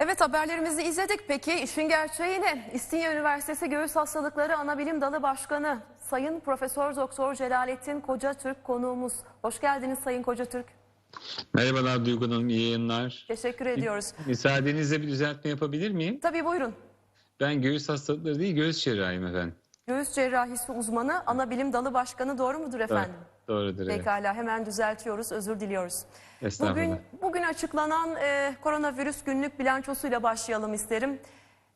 Evet haberlerimizi izledik. Peki işin gerçeği ne? İstinye Üniversitesi Göğüs Hastalıkları Anabilim Dalı Başkanı Sayın Profesör Doktor Celalettin Kocatürk konuğumuz. Hoş geldiniz Sayın Kocatürk. Merhabalar Duygu Hanım, iyi yayınlar. Teşekkür ediyoruz. Müsaadenizle bir düzeltme yapabilir miyim? Tabii buyurun. Ben göğüs hastalıkları değil, göğüs cerrahiyim efendim. Göğüs cerrahisi uzmanı Anabilim Dalı Başkanı doğru mudur efendim? Doğrudur. Evet. Pekala hemen düzeltiyoruz. Özür diliyoruz. Estağfurullah. Bugün bugün açıklanan e, koronavirüs günlük bilançosuyla başlayalım isterim.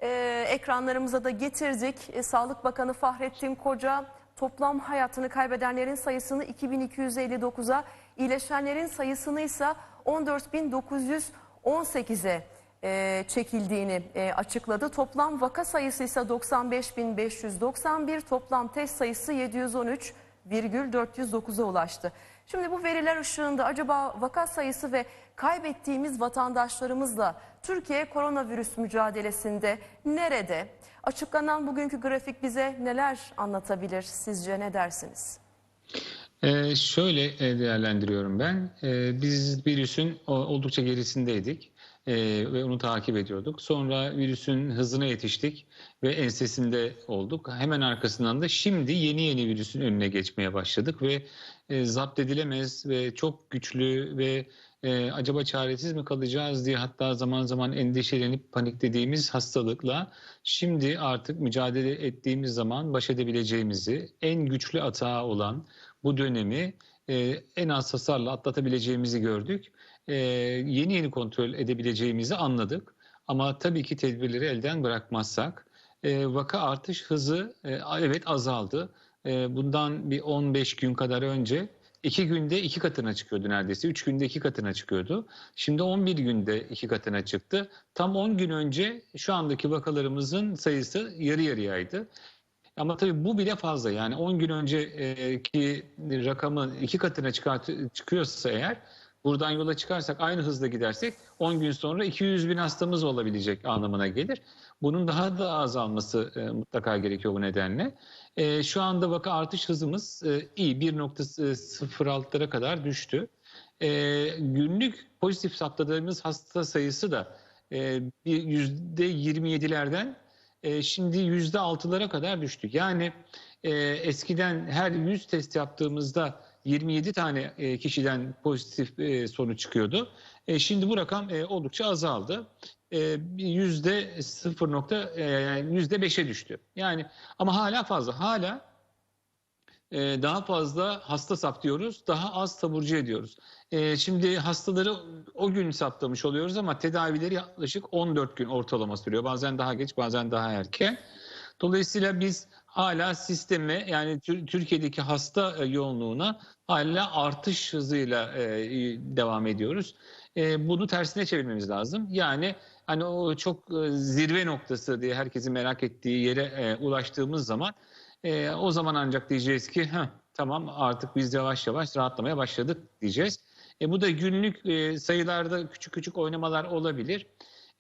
E, ekranlarımıza da getirdik. E, Sağlık Bakanı Fahrettin Koca toplam hayatını kaybedenlerin sayısını 2259'a, iyileşenlerin sayısını ise 14.918'e e, çekildiğini e, açıkladı. Toplam vaka sayısı ise 95.591, toplam test sayısı 713 409'a ulaştı. Şimdi bu veriler ışığında acaba vaka sayısı ve kaybettiğimiz vatandaşlarımızla Türkiye koronavirüs mücadelesinde nerede? Açıklanan bugünkü grafik bize neler anlatabilir sizce ne dersiniz? Ee, şöyle e, değerlendiriyorum ben. Ee, biz virüsün oldukça gerisindeydik ee, ve onu takip ediyorduk. Sonra virüsün hızına yetiştik ve ensesinde olduk. Hemen arkasından da şimdi yeni yeni virüsün önüne geçmeye başladık ve e, zapt edilemez ve çok güçlü ve e, acaba çaresiz mi kalacağız diye hatta zaman zaman endişelenip paniklediğimiz hastalıkla şimdi artık mücadele ettiğimiz zaman baş edebileceğimizi en güçlü atağı olan bu dönemi e, en az hasarla atlatabileceğimizi gördük. E, yeni yeni kontrol edebileceğimizi anladık. Ama tabii ki tedbirleri elden bırakmazsak e, vaka artış hızı e, evet azaldı. E, bundan bir 15 gün kadar önce iki günde iki katına çıkıyordu neredeyse. Üç günde iki katına çıkıyordu. Şimdi 11 günde iki katına çıktı. Tam 10 gün önce şu andaki vakalarımızın sayısı yarı yarıyaydı. Ama tabii bu bile fazla. Yani 10 gün önceki rakamın iki katına çıkıyorsa eğer buradan yola çıkarsak aynı hızla gidersek 10 gün sonra 200 bin hastamız olabilecek anlamına gelir. Bunun daha da azalması e, mutlaka gerekiyor bu nedenle. E, şu anda vaka artış hızımız e, iyi 1.06'lara kadar düştü. E, günlük pozitif saptadığımız hasta sayısı da e, bir %27'lerden e, şimdi yüzde altılara kadar düştük. Yani e, eskiden her 100 test yaptığımızda 27 tane e, kişiden pozitif e, sonuç çıkıyordu. E, şimdi bu rakam oldukça azaldı. Yüzde 0 nokta e, yani yüzde 5'e düştü. Yani ama hala fazla. Hala daha fazla hasta saptıyoruz, daha az taburcu ediyoruz. Şimdi hastaları o gün saptamış oluyoruz ama tedavileri yaklaşık 14 gün ortalama sürüyor. Bazen daha geç, bazen daha erken. Dolayısıyla biz hala sisteme yani Tür- Türkiye'deki hasta e, yoğunluğuna hala artış hızıyla e, devam ediyoruz. E, bunu tersine çevirmemiz lazım. Yani hani o çok zirve noktası diye herkesin merak ettiği yere ulaştığımız zaman o zaman ancak diyeceğiz ki "Heh, tamam artık biz yavaş yavaş rahatlamaya başladık diyeceğiz. E, bu da günlük sayılarda küçük küçük oynamalar olabilir.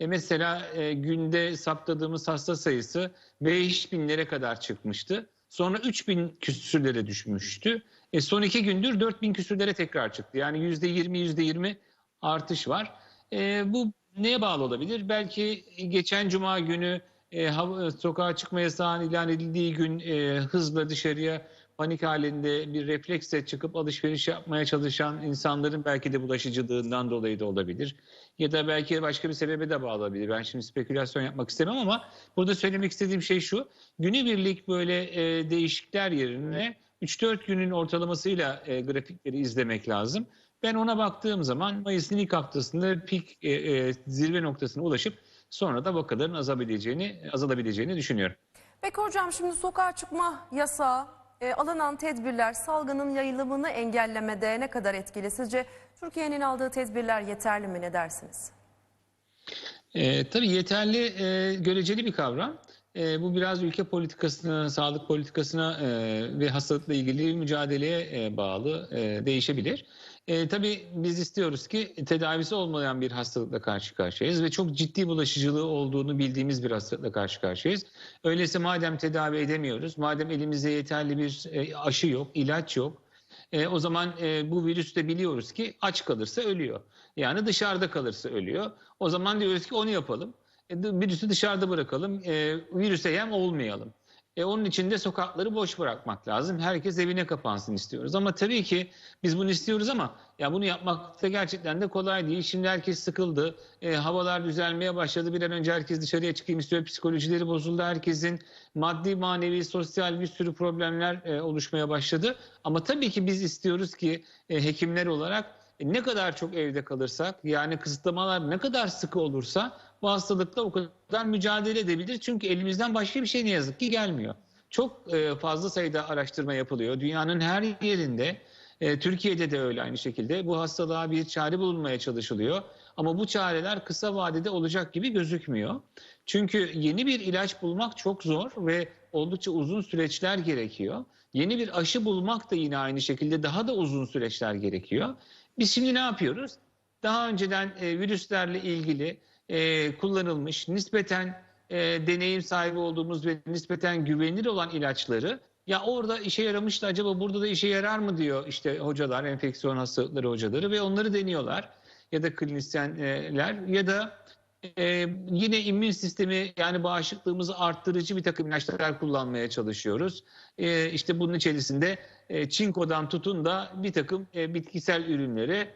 E, mesela e, günde saptadığımız hasta sayısı 5 binlere kadar çıkmıştı. Sonra 3 bin küsürlere düşmüştü. E, son iki gündür 4 bin küsürlere tekrar çıktı. Yani %20 %20 artış var. E, bu neye bağlı olabilir? Belki geçen cuma günü e, hava, sokağa çıkma yasağının ilan edildiği gün e, hızla dışarıya panik halinde bir refleksle çıkıp alışveriş yapmaya çalışan insanların belki de bulaşıcılığından dolayı da olabilir. Ya da belki başka bir sebebe de bağlı olabilir. Ben şimdi spekülasyon yapmak istemem ama burada söylemek istediğim şey şu. Günübirlik böyle e, değişiklikler yerine 3-4 günün ortalamasıyla e, grafikleri izlemek lazım. Ben ona baktığım zaman Mayıs'ın ilk haftasında pik e, e, zirve noktasına ulaşıp sonra da vakaların azalabileceğini, azalabileceğini düşünüyorum. Peki hocam şimdi sokağa çıkma yasağı, e, alınan tedbirler salgının yayılımını engellemede ne kadar etkili? Sizce Türkiye'nin aldığı tedbirler yeterli mi ne dersiniz? E, tabii yeterli e, göreceli bir kavram. E, bu biraz ülke politikasına, sağlık politikasına e, ve hastalıkla ilgili mücadeleye e, bağlı e, değişebilir. E, tabii biz istiyoruz ki tedavisi olmayan bir hastalıkla karşı karşıyayız ve çok ciddi bulaşıcılığı olduğunu bildiğimiz bir hastalıkla karşı karşıyayız. Öyleyse madem tedavi edemiyoruz, madem elimizde yeterli bir e, aşı yok, ilaç yok, E, o zaman e, bu virüs de biliyoruz ki aç kalırsa ölüyor. Yani dışarıda kalırsa ölüyor. O zaman diyoruz ki onu yapalım. E, virüsü dışarıda bırakalım. E, virüse yem olmayalım. E, onun için de sokakları boş bırakmak lazım. Herkes evine kapansın istiyoruz. Ama tabii ki biz bunu istiyoruz ama ya bunu yapmak da gerçekten de kolay değil. Şimdi herkes sıkıldı. E, havalar düzelmeye başladı. Bir an önce herkes dışarıya çıkayım istiyor. Psikolojileri bozuldu herkesin. Maddi, manevi, sosyal bir sürü problemler e, oluşmaya başladı. Ama tabii ki biz istiyoruz ki e, hekimler olarak e, ne kadar çok evde kalırsak yani kısıtlamalar ne kadar sıkı olursa bu hastalıkla o kadar mücadele edebilir. Çünkü elimizden başka bir şey ne yazık ki gelmiyor. Çok e, fazla sayıda araştırma yapılıyor. Dünyanın her yerinde, e, Türkiye'de de öyle aynı şekilde bu hastalığa bir çare bulunmaya çalışılıyor. Ama bu çareler kısa vadede olacak gibi gözükmüyor. Çünkü yeni bir ilaç bulmak çok zor ve oldukça uzun süreçler gerekiyor. Yeni bir aşı bulmak da yine aynı şekilde daha da uzun süreçler gerekiyor. Biz şimdi ne yapıyoruz? Daha önceden e, virüslerle ilgili e, kullanılmış, nispeten e, deneyim sahibi olduğumuz ve nispeten güvenilir olan ilaçları ya orada işe yaramıştı acaba burada da işe yarar mı diyor işte hocalar, enfeksiyon hastalıkları hocaları ve onları deniyorlar ya da klinisyenler ya da e, yine immün sistemi yani bağışıklığımızı arttırıcı bir takım ilaçlar kullanmaya çalışıyoruz. E, işte bunun içerisinde e, çinkodan tutun da bir takım e, bitkisel ürünlere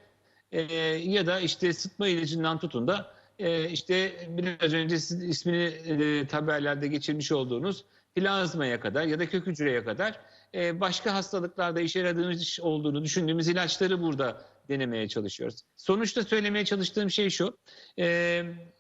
e, ya da işte sıtma ilacından tutun da e, işte biraz önce siz ismini e, haberlerde geçirmiş olduğunuz plazmaya kadar ya da kök hücreye kadar e, başka hastalıklarda işe yaradığımız olduğunu düşündüğümüz ilaçları burada denemeye çalışıyoruz. Sonuçta söylemeye çalıştığım şey şu, e,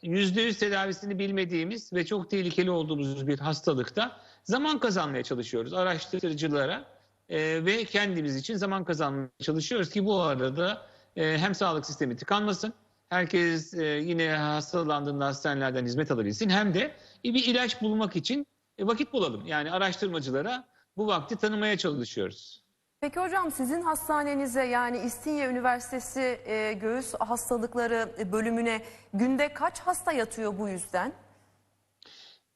%100 tedavisini bilmediğimiz ve çok tehlikeli olduğumuz bir hastalıkta zaman kazanmaya çalışıyoruz araştırıcılara e, ve kendimiz için zaman kazanmaya çalışıyoruz ki bu arada e, hem sağlık sistemi tıkanmasın, herkes e, yine hastalandığında hastanelerden hizmet alabilsin hem de bir ilaç bulmak için e, vakit bulalım. Yani araştırmacılara bu vakti tanımaya çalışıyoruz. Peki hocam sizin hastanenize yani İstinye Üniversitesi e, göğüs hastalıkları e, bölümüne günde kaç hasta yatıyor bu yüzden?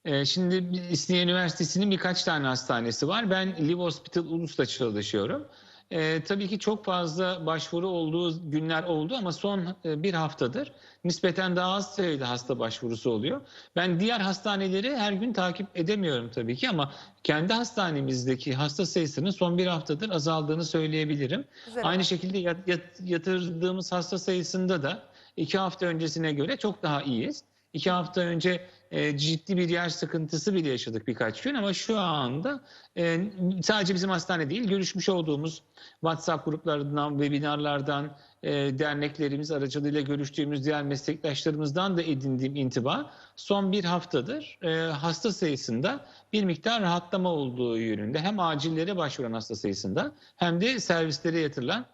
Ee, Şimdi İstinye Üniversitesi'nin birkaç tane hastanesi var. Ben Live Hospital Ulus'ta çalışıyorum. Ee, tabii ki çok fazla başvuru olduğu günler oldu ama son e, bir haftadır nispeten daha az sayıda hasta başvurusu oluyor. Ben diğer hastaneleri her gün takip edemiyorum tabii ki ama kendi hastanemizdeki hasta sayısının son bir haftadır azaldığını söyleyebilirim. Güzel Aynı şekilde yat- yat- yatırdığımız hasta sayısında da iki hafta öncesine göre çok daha iyiyiz. İki hafta önce e, ciddi bir yer sıkıntısı bile yaşadık birkaç gün ama şu anda e, sadece bizim hastane değil görüşmüş olduğumuz WhatsApp gruplarından, webinarlardan, e, derneklerimiz aracılığıyla görüştüğümüz diğer meslektaşlarımızdan da edindiğim intiba son bir haftadır e, hasta sayısında bir miktar rahatlama olduğu yönünde hem acillere başvuran hasta sayısında hem de servislere yatırılan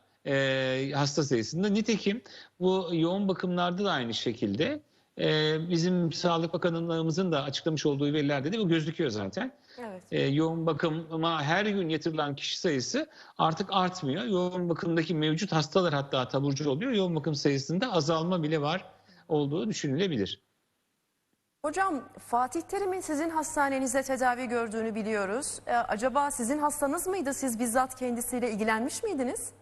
hasta sayısında. Nitekim bu yoğun bakımlarda da aynı şekilde e, bizim Sağlık Bakanlığımızın da açıklamış olduğu verilerde de bu gözüküyor zaten. Evet. E, yoğun bakıma her gün yatırılan kişi sayısı artık artmıyor. Yoğun bakımdaki mevcut hastalar hatta taburcu oluyor. Yoğun bakım sayısında azalma bile var olduğu düşünülebilir. Hocam Fatih Terim'in sizin hastanenizde tedavi gördüğünü biliyoruz. E, acaba sizin hastanız mıydı? Siz bizzat kendisiyle ilgilenmiş miydiniz?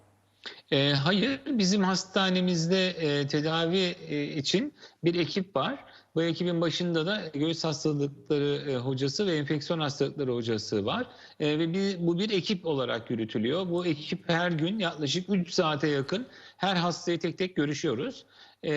E, hayır, bizim hastanemizde e, tedavi e, için bir ekip var. Bu ekibin başında da göğüs hastalıkları e, hocası ve enfeksiyon hastalıkları hocası var. E, ve bir, bu bir ekip olarak yürütülüyor. Bu ekip her gün yaklaşık 3 saate yakın her hastayı tek tek görüşüyoruz. E,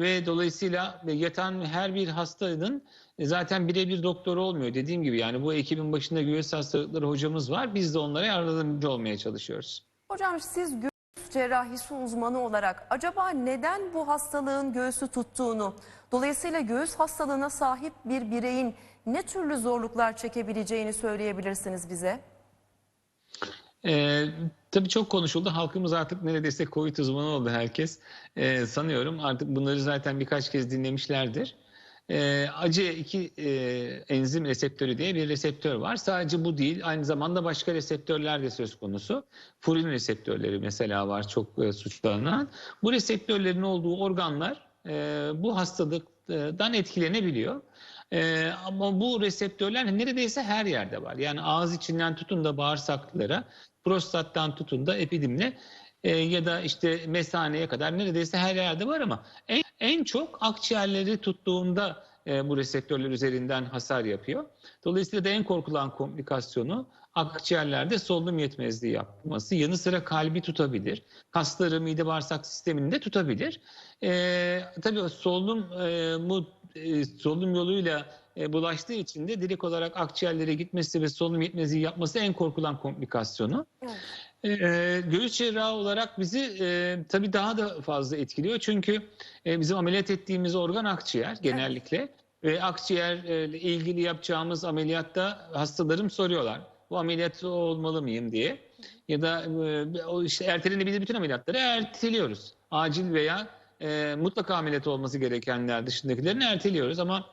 ve dolayısıyla yatan her bir hastanın e, zaten birebir doktoru olmuyor. Dediğim gibi yani bu ekibin başında göğüs hastalıkları hocamız var. Biz de onlara yardımcı olmaya çalışıyoruz. Hocam siz göğüs cerrahisi uzmanı olarak acaba neden bu hastalığın göğsü tuttuğunu, dolayısıyla göğüs hastalığına sahip bir bireyin ne türlü zorluklar çekebileceğini söyleyebilirsiniz bize? Ee, tabii çok konuşuldu. Halkımız artık neredeyse Covid uzmanı oldu herkes. Ee, sanıyorum artık bunları zaten birkaç kez dinlemişlerdir. Ee, ACE2 e, enzim reseptörü diye bir reseptör var. Sadece bu değil, aynı zamanda başka reseptörler de söz konusu. Furin reseptörleri mesela var çok e, suçlanan. Bu reseptörlerin olduğu organlar e, bu hastalıktan etkilenebiliyor. Ee, ama bu reseptörler neredeyse her yerde var. Yani ağız içinden tutun da bağırsaklara, prostattan tutun da epidimle e, ya da işte mesaneye kadar neredeyse her yerde var ama en, en çok akciğerleri tuttuğunda e, bu reseptörler üzerinden hasar yapıyor. Dolayısıyla da en korkulan komplikasyonu akciğerlerde solunum yetmezliği yapması. Yanı sıra kalbi tutabilir. Kasları, mide bağırsak sistemini de tutabilir. E, tabii solunum, e, bu, e, solunum yoluyla e, bulaştığı için de direkt olarak akciğerlere gitmesi ve solunum yetmezliği yapması en korkulan komplikasyonu. Evet. Ee, göğüs cerrahı olarak bizi e, tabii daha da fazla etkiliyor. Çünkü e, bizim ameliyat ettiğimiz organ akciğer genellikle. Ve akciğerle ilgili yapacağımız ameliyatta hastalarım soruyorlar. Bu ameliyat olmalı mıyım diye. Ya da e, o işte ertelenebilir bütün ameliyatları erteliyoruz. Acil veya e, mutlaka ameliyat olması gerekenler dışındakilerini erteliyoruz. Ama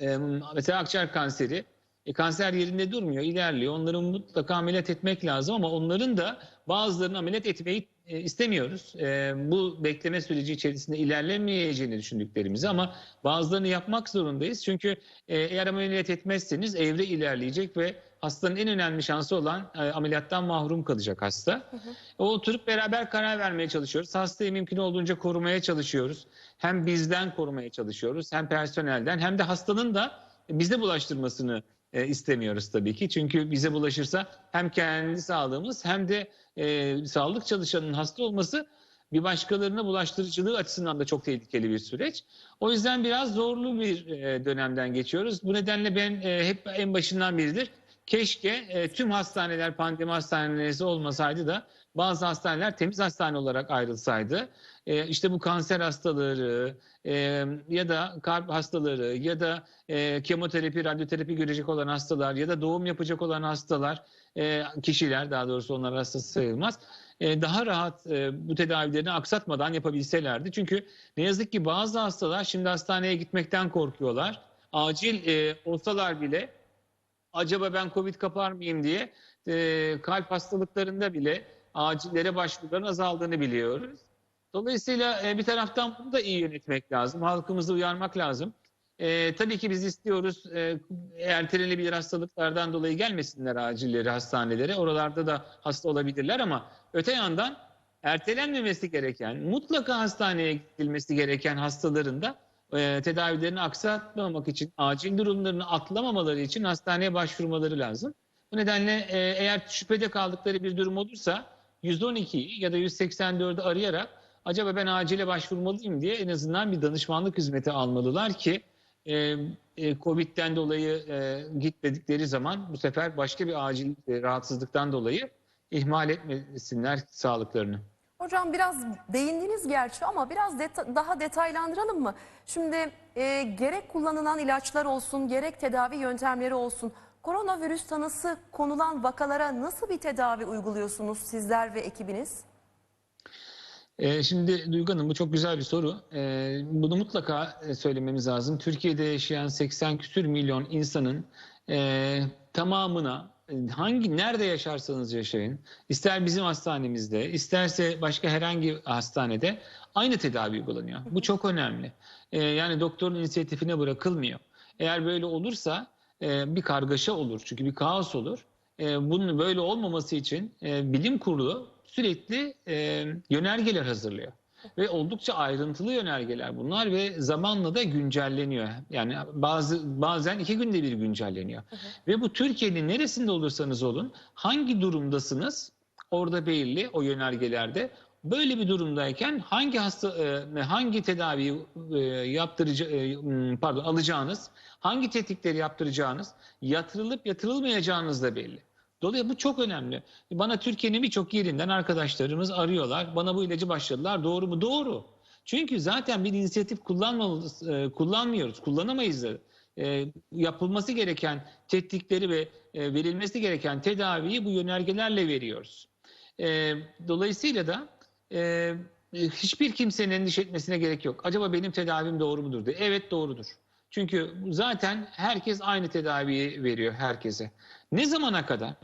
e, mesela akciğer kanseri e, kanser yerinde durmuyor, ilerliyor. Onları mutlaka ameliyat etmek lazım ama onların da bazılarını ameliyat etmeyi e, istemiyoruz. E, bu bekleme süreci içerisinde ilerlemeyeceğini düşündüklerimizi ama bazılarını yapmak zorundayız. Çünkü e, eğer ameliyat etmezseniz evre ilerleyecek ve hastanın en önemli şansı olan e, ameliyattan mahrum kalacak hasta. O oturup beraber karar vermeye çalışıyoruz. Hastayı mümkün olduğunca korumaya çalışıyoruz. Hem bizden korumaya çalışıyoruz, hem personelden hem de hastanın da bize bulaştırmasını e, istemiyoruz tabii ki. Çünkü bize bulaşırsa hem kendi sağlığımız hem de e, sağlık çalışanının hasta olması bir başkalarına bulaştırıcılığı açısından da çok tehlikeli bir süreç. O yüzden biraz zorlu bir e, dönemden geçiyoruz. Bu nedenle ben e, hep en başından beridir keşke e, tüm hastaneler pandemi hastaneleri olmasaydı da bazı hastaneler temiz hastane olarak ayrılsaydı. E, işte bu kanser hastaları e, ya da kalp hastaları ya da e, kemoterapi, radyoterapi görecek olan hastalar ya da doğum yapacak olan hastalar, e, kişiler daha doğrusu onlar hastası sayılmaz. E, daha rahat e, bu tedavilerini aksatmadan yapabilselerdi. Çünkü ne yazık ki bazı hastalar şimdi hastaneye gitmekten korkuyorlar. Acil e, olsalar bile acaba ben Covid kapar mıyım diye e, kalp hastalıklarında bile acillere başvuruların azaldığını biliyoruz. Dolayısıyla e, bir taraftan bunu da iyi yönetmek lazım. Halkımızı uyarmak lazım. E, tabii ki biz istiyoruz e, ertelenebilir hastalıklardan dolayı gelmesinler acilleri hastanelere. Oralarda da hasta olabilirler ama öte yandan ertelenmemesi gereken, mutlaka hastaneye gidilmesi gereken hastaların da e, tedavilerini aksatmamak için, acil durumlarını atlamamaları için hastaneye başvurmaları lazım. Bu nedenle e, eğer şüphede kaldıkları bir durum olursa 112'yi ya da 184'ü arayarak acaba ben acile başvurmalıyım diye en azından bir danışmanlık hizmeti almalılar ki e, e, Covid'den dolayı e, gitmedikleri zaman bu sefer başka bir acil e, rahatsızlıktan dolayı ihmal etmesinler sağlıklarını. Hocam biraz değindiniz gerçi ama biraz deta- daha detaylandıralım mı? Şimdi e, gerek kullanılan ilaçlar olsun gerek tedavi yöntemleri olsun koronavirüs tanısı konulan vakalara nasıl bir tedavi uyguluyorsunuz sizler ve ekibiniz? Ee, şimdi Duygu Hanım bu çok güzel bir soru. Ee, bunu mutlaka e, söylememiz lazım. Türkiye'de yaşayan 80 küsür milyon insanın e, tamamına e, hangi nerede yaşarsanız yaşayın, ister bizim hastanemizde, isterse başka herhangi hastanede aynı tedavi uygulanıyor. Bu çok önemli. Ee, yani doktorun inisiyatifine bırakılmıyor. Eğer böyle olursa e, bir kargaşa olur çünkü bir kaos olur. E, bunun böyle olmaması için e, bilim kurulu sürekli e, yönergeler hazırlıyor. Ve oldukça ayrıntılı yönergeler bunlar ve zamanla da güncelleniyor. Yani bazı bazen iki günde bir güncelleniyor. Ve bu Türkiye'nin neresinde olursanız olun hangi durumdasınız orada belirli o yönergelerde. Böyle bir durumdayken hangi hasta e, hangi tedaviyi e, yaptırıcı e, m, pardon alacağınız, hangi tetkikleri yaptıracağınız, yatırılıp yatırılmayacağınız da belli. Dolayısıyla bu çok önemli. Bana Türkiye'nin birçok yerinden arkadaşlarımız arıyorlar. Bana bu ilacı başladılar. Doğru mu? Doğru. Çünkü zaten bir inisiyatif e, kullanmıyoruz, kullanamayız da. E, yapılması gereken tetkikleri ve e, verilmesi gereken tedaviyi bu yönergelerle veriyoruz. E, dolayısıyla da e, hiçbir kimsenin endişe etmesine gerek yok. Acaba benim tedavim doğru mudur diye. Evet doğrudur. Çünkü zaten herkes aynı tedaviyi veriyor herkese. Ne zamana kadar?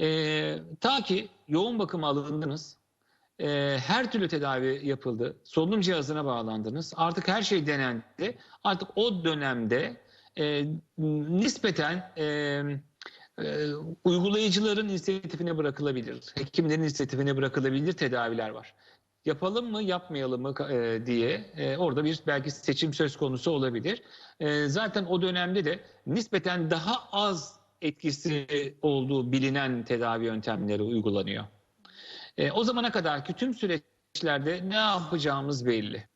Ee, ta ki yoğun bakıma alındınız, e, her türlü tedavi yapıldı, solunum cihazına bağlandınız, artık her şey denendi. Artık o dönemde e, nispeten e, e, uygulayıcıların inisiyatifine bırakılabilir, hekimlerin inisiyatifine bırakılabilir tedaviler var. Yapalım mı, yapmayalım mı e, diye e, orada bir belki seçim söz konusu olabilir. E, zaten o dönemde de nispeten daha az etkisi olduğu bilinen tedavi yöntemleri uygulanıyor. E, o zamana kadarki tüm süreçlerde ne yapacağımız belli.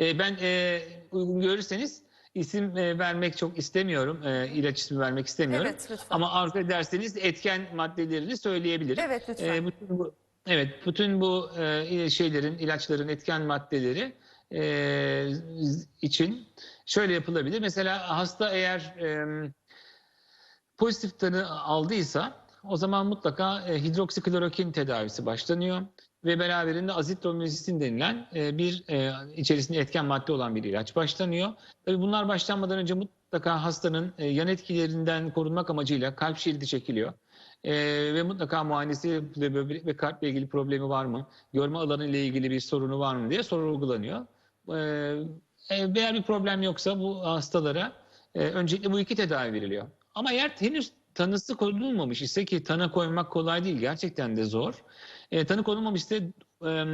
E, ben e, uygun görürseniz isim e, vermek çok istemiyorum. E, ilaç ismi vermek istemiyorum. Evet, lütfen. Ama arzu ederseniz etken maddelerini söyleyebilirim. Evet, lütfen. E, bütün bu, evet, bütün bu e, şeylerin, ilaçların etken maddeleri e, için şöyle yapılabilir. Mesela hasta eğer e, pozitif tanı aldıysa o zaman mutlaka e, hidroksiklorokin tedavisi başlanıyor ve beraberinde azitromycin denilen e, bir e, içerisinde etken madde olan bir ilaç başlanıyor. Tabii bunlar başlanmadan önce mutlaka hastanın e, yan etkilerinden korunmak amacıyla kalp şeridi çekiliyor. E, ve mutlaka muayenesi yapılıyor Böbrek ve kalple ilgili problemi var mı? Görme alanı ile ilgili bir sorunu var mı diye sorgulanıyor. E, eğer bir problem yoksa bu hastalara e, öncelikle bu iki tedavi veriliyor. Ama eğer henüz tanısı konulmamış ise ki tanı koymak kolay değil gerçekten de zor. E, tanı konulmamış ise e,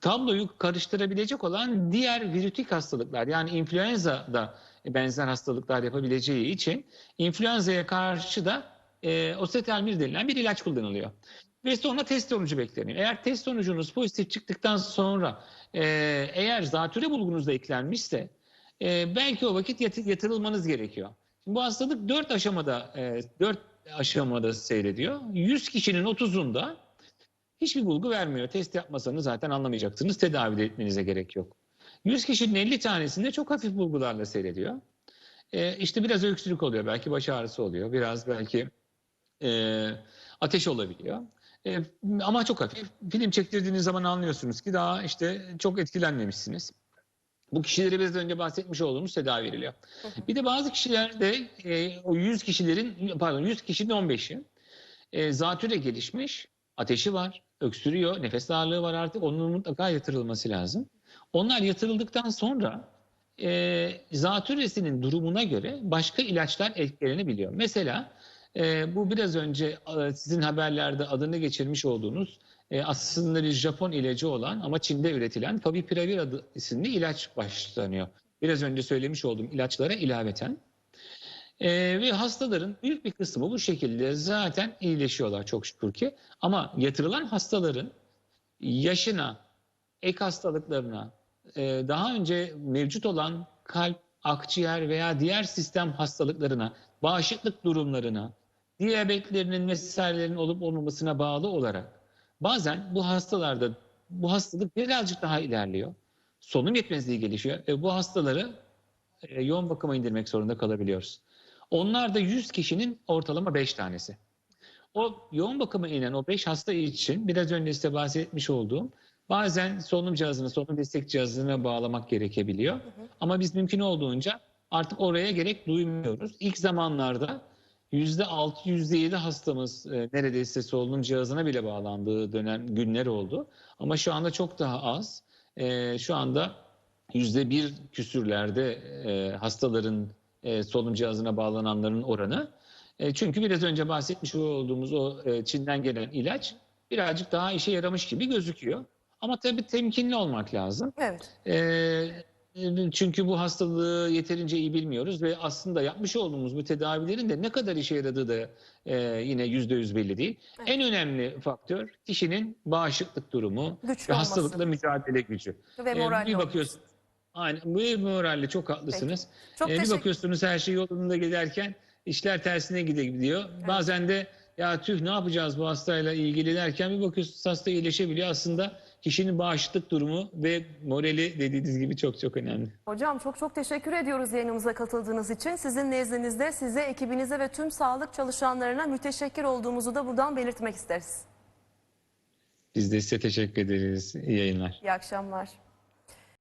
tabloyu karıştırabilecek olan diğer virütik hastalıklar yani influenza da benzer hastalıklar yapabileceği için influenza'ya karşı da e, oseltamivir denilen bir ilaç kullanılıyor. Ve sonra test sonucu bekleniyor. Eğer test sonucunuz pozitif çıktıktan sonra e, eğer zatüre bulgunuz da eklenmişse e, belki o vakit yat- yatırılmanız gerekiyor. Şimdi bu hastalık 4 aşamada e, 4 aşamada seyrediyor. 100 kişinin 30'unda hiçbir bulgu vermiyor. Test yapmasanız zaten anlamayacaksınız. Tedavi de etmenize gerek yok. 100 kişinin 50 tanesinde çok hafif bulgularla seyrediyor. E, işte biraz öksürük oluyor. Belki baş ağrısı oluyor. Biraz belki e, ateş olabiliyor. E, ama çok hafif. Film çektirdiğiniz zaman anlıyorsunuz ki daha işte çok etkilenmemişsiniz. Bu kişilere biraz önce bahsetmiş olduğumuz tedavi veriliyor. Bir de bazı kişilerde e, o 100 kişilerin pardon 100 kişinin 15'i e, zatüre gelişmiş, ateşi var, öksürüyor, nefes darlığı var artık onun mutlaka yatırılması lazım. Onlar yatırıldıktan sonra e, zatüresinin durumuna göre başka ilaçlar etkilenebiliyor. Mesela e, bu biraz önce e, sizin haberlerde adını geçirmiş olduğunuz e, aslında bir Japon ilacı olan ama Çin'de üretilen Favipiravir adı isimli ilaç başlanıyor. Biraz önce söylemiş olduğum ilaçlara ilaveten. E, ve hastaların büyük bir kısmı bu şekilde zaten iyileşiyorlar çok şükür ki. Ama yatırılan hastaların yaşına, ek hastalıklarına, e, daha önce mevcut olan kalp, akciğer veya diğer sistem hastalıklarına, bağışıklık durumlarına, diyabetlerinin vesairelerin olup olmamasına bağlı olarak bazen bu hastalarda bu hastalık birazcık daha ilerliyor. Solunum yetmezliği gelişiyor ve bu hastaları e, yoğun bakıma indirmek zorunda kalabiliyoruz. Onlar da 100 kişinin ortalama 5 tanesi. O yoğun bakıma inen o 5 hasta için biraz önce size bahsetmiş olduğum bazen solunum cihazını, solunum destek cihazına bağlamak gerekebiliyor. Ama biz mümkün olduğunca artık oraya gerek duymuyoruz. İlk zamanlarda %6, %7 hastamız e, neredeyse solunum cihazına bile bağlandığı dönem günler oldu. Ama şu anda çok daha az. E, şu anda %1 küsürlerde e, hastaların e, solunum cihazına bağlananların oranı. E, çünkü biraz önce bahsetmiş olduğumuz o e, Çin'den gelen ilaç birazcık daha işe yaramış gibi gözüküyor. Ama tabii temkinli olmak lazım. Evet. E, çünkü bu hastalığı yeterince iyi bilmiyoruz ve aslında yapmış olduğumuz bu tedavilerin de ne kadar işe yaradığı da e, yine yüzde yüz belli değil. Evet. En önemli faktör kişinin bağışıklık durumu Güçlü ve olması. hastalıkla mücadele gücü. Ve E, moralli bir olması. bakıyorsun, aynen bu moralle çok haklısınız. Çok E, bir bakıyorsunuz her şey yolunda giderken işler tersine gidiyor. Bazen de ya tüh ne yapacağız bu hastayla ilgili derken bir bakıyorsunuz hasta iyileşebiliyor. Aslında kişinin bağışıklık durumu ve morali dediğiniz gibi çok çok önemli. Hocam çok çok teşekkür ediyoruz yayınımıza katıldığınız için. Sizin nezdinizde size, ekibinize ve tüm sağlık çalışanlarına müteşekkir olduğumuzu da buradan belirtmek isteriz. Biz de size teşekkür ederiz. İyi yayınlar. İyi akşamlar.